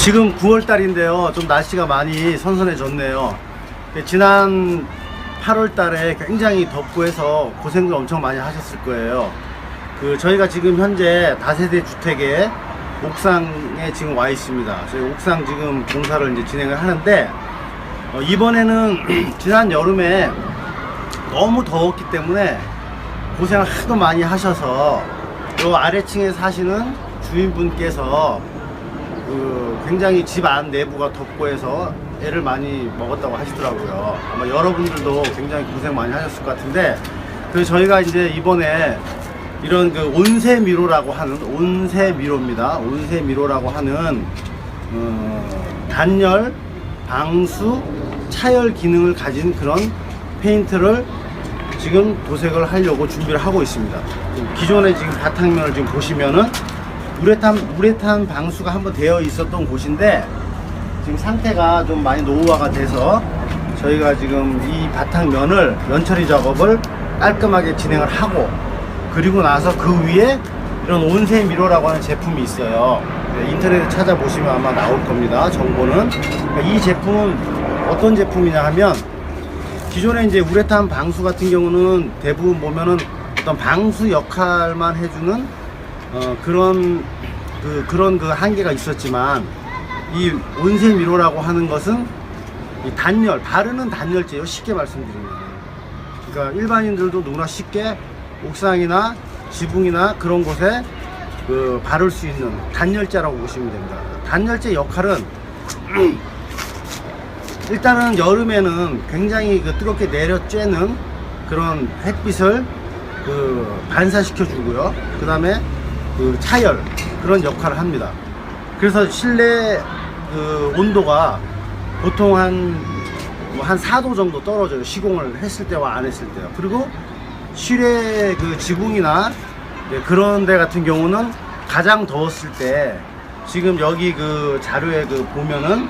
지금 9월달인데요. 좀 날씨가 많이 선선해졌네요. 근데 지난 8월달에 굉장히 덥고 해서 고생을 엄청 많이 하셨을 거예요. 그 저희가 지금 현재 다세대 주택의 옥상에 지금 와 있습니다. 저희 옥상 지금 공사를 이제 진행을 하는데 어, 이번에는 지난 여름에 너무 더웠기 때문에 고생을 하도 많이 하셔서 요 아래층에 사시는 주인분께서 그 굉장히 집 안 내부가 덥고 해서 애를 많이 먹었다고 하시더라고요. 아마 여러분들도 굉장히 고생 많이 하셨을 것 같은데 그래서 저희가 이제 이번에 이런 그 온세 미로라고 하는 온세 미로입니다. 온세 미로라고 하는 어, 단열, 방수, 차열 기능을 가진 그런 페인트를 지금 도색을 하려고 준비를 하고 있습니다. 기존에 지금 바탕면을 지금 보시면은 우레탄 우레탄 방수가 한번 되어 있었던 곳인데 지금 상태가 좀 많이 노후화가 돼서 저희가 지금 이 바탕면을 면처리 작업을 깔끔하게 진행을 하고 그리고 나서 그 위에 이런 온세 미러라고 하는 제품이 있어요. 네, 인터넷에 찾아보시면 아마 나올 겁니다. 정보는 그러니까 이 제품은 어떤 제품이냐 하면 기존에 이제 우레탄 방수 같은 경우는 대부분 보면은 어떤 방수 역할만 해주는 어, 그런 그 그런 그 한계가 있었지만 이 온세 미로라고 하는 것은 이 단열 바르는 단열재요 쉽게 말씀드리면 그러니까 일반인들도 누구나 쉽게 옥상이나 지붕이나 그런 곳에 그 바를 수 있는 단열재라고 보시면 됩니다. 단열재 역할은 일단은 여름에는 굉장히 그 뜨겁게 내려 쬐는 그런 햇빛을 그 반사시켜 주고요. 그 다음에 그 차열 그런 역할을 합니다. 그래서 실내 그 온도가 보통 한, 뭐한 4도 정도 떨어져요. 시공을 했을 때와 안 했을 때요. 그리고 실외 그 지붕이나 네, 그런 데 같은 경우는 가장 더웠을 때 지금 여기 그 자료에 그 보면은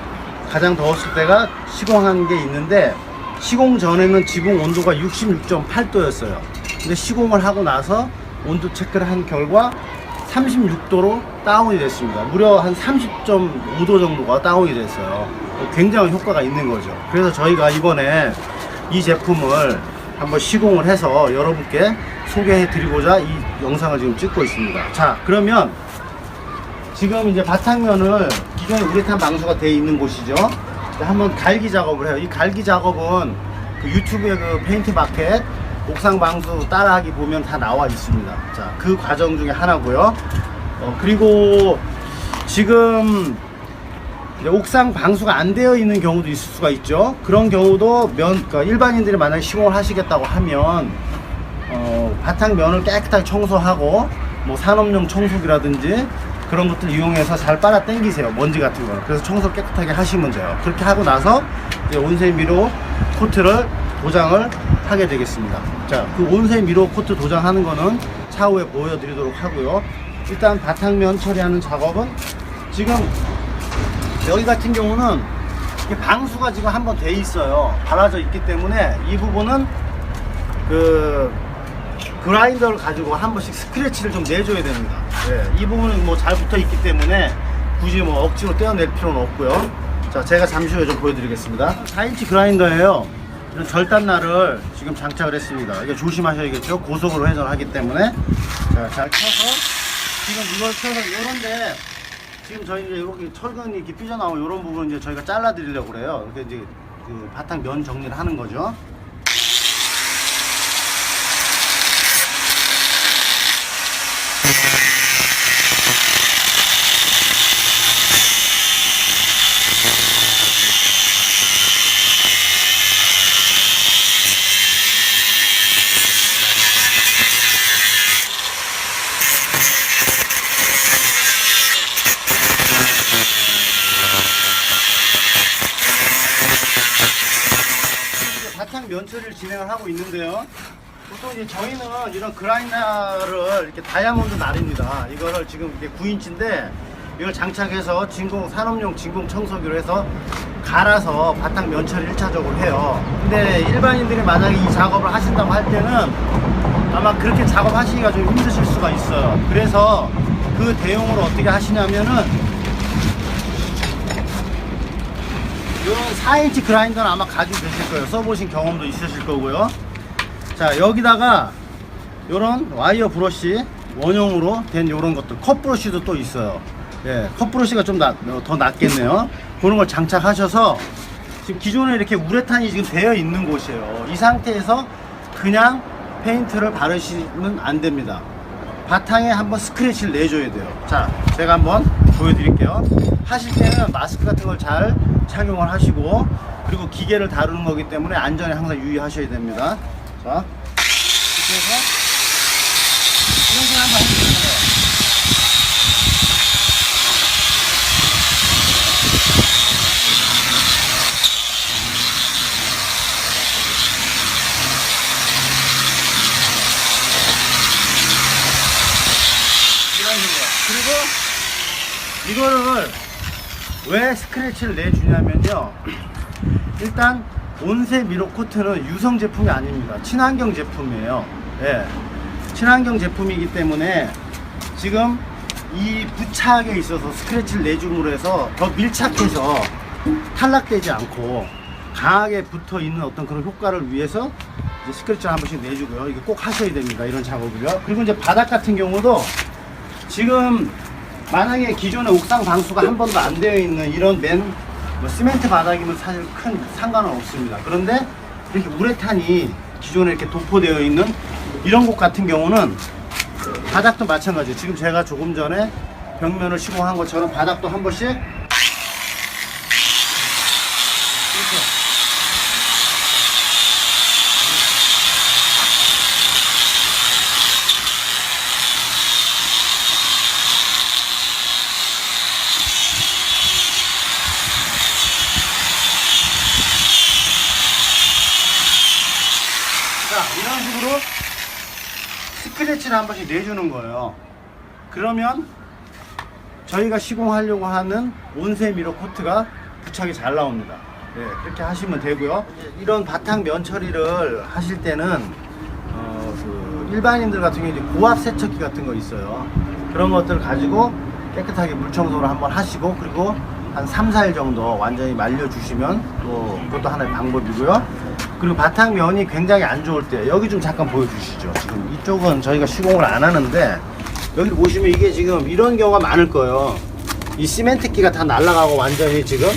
가장 더웠을 때가 시공한 게 있는데 시공 전에는 지붕 온도가 66.8도였어요. 근데 시공을 하고 나서 온도 체크를 한 결과 36도로 다운이 됐습니다. 무려 한 30.5도 정도가 다운이 됐어요. 굉장한 효과가 있는 거죠. 그래서 저희가 이번에 이 제품을 한번 시공을 해서 여러분께 소개해 드리고자 이 영상을 지금 찍고 있습니다. 자, 그러면 지금 이제 바탕면을 기존에 우레탄 방수가 되어 있는 곳이죠. 자, 한번 갈기 작업을 해요. 이 갈기 작업은 그 유튜브에 그 페인트 마켓 옥상 방수 따라하기 보면 다 나와 있습니다. 자, 그 과정 중에 하나고요. 어, 그리고 지금 옥상 방수가 안 되어 있는 경우도 있을 수가 있죠. 그런 경우도 면, 그러니까 일반인들이 만약에 시공을 하시겠다고 하면 어, 바탕 면을 깨끗하게 청소하고 뭐 산업용 청소기라든지 그런 것들 이용해서 잘 빨아 당기세요 먼지 같은 거는 그래서 청소 깨끗하게 하시면 돼요 그렇게 하고 나서 이제 온세 미로 코트를 도장을 하게 되겠습니다 자 그 온세 미로 코트 도장하는 거는 차후에 보여드리도록 하고요 일단 바탕면 처리하는 작업은 지금 여기 같은 경우는 방수가 지금 한번 돼 있어요 발라져 있기 때문에 이 부분은 그 그라인더를 가지고 한 번씩 스크래치를 좀 내줘야 됩니다. 예, 이 부분은 뭐 잘 붙어 있기 때문에 굳이 뭐 억지로 떼어낼 필요는 없고요. 자, 제가 잠시 후에 좀 보여드리겠습니다. 4인치 그라인더예요. 이런 절단날을 지금 장착을 했습니다. 이거 조심하셔야겠죠. 고속으로 회전을 하기 때문에. 자, 잘 켜서 지금 이걸 켜서 이런데 지금 저희 이제 이렇게 철근이 이렇게 삐져나오면 이런 부분 이제 저희가 잘라 드리려고 그래요. 이렇게 이제 그 바탕 면 정리를 하는 거죠. 이제 바탕 면처리를 진행을 하고 있는데요. 보통 이제 저희는 이런 그라인더를 이렇게 다이아몬드 날입니다. 이거를 지금 이게 9인치인데 이걸 장착해서 진공 산업용 진공 청소기로 해서 갈아서 바탕 면처리 1차적으로 해요. 근데 일반인들이 만약에 이 작업을 하신다고 할 때는 아마 그렇게 작업하시기가 좀 힘드실 수가 있어요. 그래서 그 대용으로 어떻게 하시냐면은 이런 4인치 그라인더는 아마 가지고 계실 거예요. 써보신 경험도 있으실 거고요. 자, 여기다가 요런 와이어 브러쉬 원형으로 된 요런 것들 컵 브러쉬도 또 있어요. 예, 컵 브러쉬가 좀 어, 더 낫겠네요. 그런 걸 장착하셔서 지금 기존에 이렇게 우레탄이 지금 되어 있는 곳이에요. 이 상태에서 그냥 페인트를 바르시면 안 됩니다. 바탕에 한번 스크래치를 내줘야 돼요. 자, 제가 한번 보여드릴게요. 하실 때는 마스크 같은 걸 잘 착용을 하시고 그리고 기계를 다루는 거기 때문에 안전에 항상 유의하셔야 됩니다. 자, 이렇게 해서 이런 식으로 한번 해주세요. 이런 식으로. 그리고 이거를 왜 스크래치를 내주냐면요. 일단 온세 미러 코트는 유성 제품이 아닙니다. 친환경 제품이에요. 예. 친환경 제품이기 때문에 지금 이 부착에 있어서 스크래치를 내줌으로 해서 더 밀착해서 탈락되지 않고 강하게 붙어 있는 어떤 그런 효과를 위해서 스크래치를 한 번씩 내주고요. 이거 꼭 하셔야 됩니다. 이런 작업을요. 그리고 이제 바닥 같은 경우도 지금 만약에 기존에 옥상 방수가 한 번도 안 되어 있는 이런 맨 뭐 시멘트 바닥이면 사실 큰 상관은 없습니다. 그런데 이렇게 우레탄이 기존에 이렇게 도포되어 있는 이런 곳 같은 경우는 바닥도 마찬가지예요. 지금 제가 조금 전에 벽면을 시공한 것처럼 바닥도 한 번씩 자, 이런 식으로 스크래치를 한 번씩 내주는 거예요. 그러면 저희가 시공하려고 하는 온세 미러 코트가 부착이 잘 나옵니다. 네, 그렇게 하시면 되고요. 이런 바탕 면 처리를 하실 때는 어, 그 일반인들 같은 경우에 이제 고압 세척기 같은 거 있어요. 그런 것들 가지고 깨끗하게 물 청소를 한번 하시고 그리고 한 3, 4일 정도 완전히 말려주시면 또 그것도 하나의 방법이고요. 그리고 바탕면이 굉장히 안 좋을 때 여기 좀 잠깐 보여주시죠. 지금 이쪽은 저희가 시공을 안 하는데 여기 보시면 이게 지금 이런 경우가 많을 거예요. 이 시멘트기가 다 날아가고 완전히 지금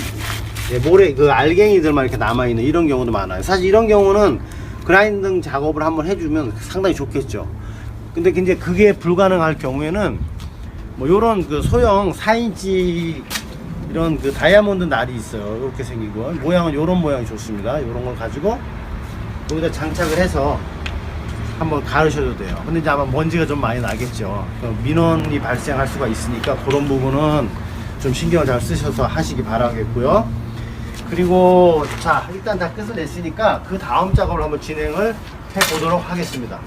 예, 모래 그 알갱이들만 이렇게 남아 있는 이런 경우도 많아요. 사실 이런 경우는 그라인딩 작업을 한번 해주면 상당히 좋겠죠. 근데 이제 그게 불가능할 경우에는 뭐 요런 그 소형 4인치 이런 그 다이아몬드 날이 있어요. 이렇게 생긴 거. 모양은 요런 모양이 좋습니다. 요런 걸 가지고 여기다 장착을 해서 한번 가르셔도 돼요. 근데 이제 아마 먼지가 좀 많이 나겠죠. 그 민원이 발생할 수가 있으니까 그런 부분은 좀 신경을 잘 쓰셔서 하시기 바라겠고요. 그리고 자 일단 다 끝을 냈으니까 그 다음 작업을 한번 진행을 해 보도록 하겠습니다.